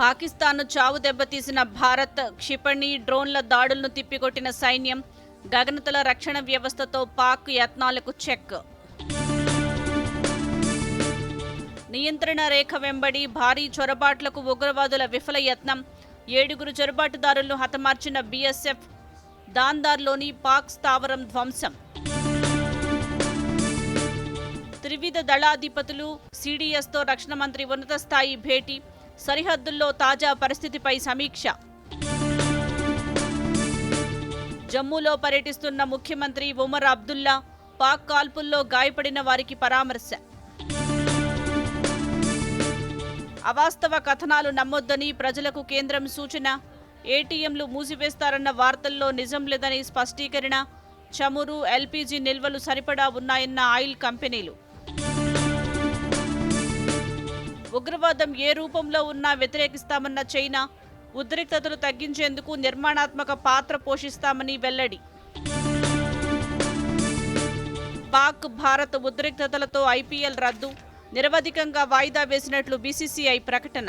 పాకిస్తాన్ను చావు దెబ్బతీసిన భారత్ క్షిపణి డ్రోన్ల దాడులను తిప్పికొట్టిన సైన్యం గగనతల రక్షణ వ్యవస్థతో పాక్ యత్నాలకు చెక్. నియంత్రణ రేఖ వెంబడి భారీ చొరబాట్లకు ఉగ్రవాదుల విఫల యత్నం. ఏడుగురు చొరబాటుదారులను హతమార్చిన బీఎస్ఎఫ్ దాందార్లోని పాక్ స్థావరం ధ్వంసం. త్రివిధ దళాధిపతులు సిడిఎస్తో రక్షణ మంత్రి ఉన్నత స్థాయి భేటీ. సరిహద్దుల్లో తాజా పరిస్థితిపై సమీక్ష. జమ్మూలో పర్యటిస్తున్న ముఖ్యమంత్రి ఉమర్ అబ్దుల్లా పాక్ కాల్పుల్లో గాయపడిన వారికి పరామర్శ. అవాస్తవ కథనాలు నమ్మొద్దని ప్రజలకు కేంద్రం సూచన. ఏటీఎంలు మూసివేస్తారన్న వార్తల్లో నిజం లేదని స్పష్టీకరణ. చమురు ఎల్పీజీ నిల్వలు సరిపడా ఉన్నాయన్న ఆయిల్ కంపెనీలు. ఉగ్రవాదం ఏ రూపంలో ఉన్నా వ్యతిరేకిస్తామన్న చైనా ఉద్రిక్తతలు తగ్గించేందుకు నిర్మాణాత్మక పాత్ర పోషిస్తామని వెల్లడి. పాక్ భారత్ ఉద్రిక్తతలతో ఐపీఎల్ రద్దు నిరవధికంగా వాయిదా వేసినట్లు బీసీసీఐ ప్రకటన.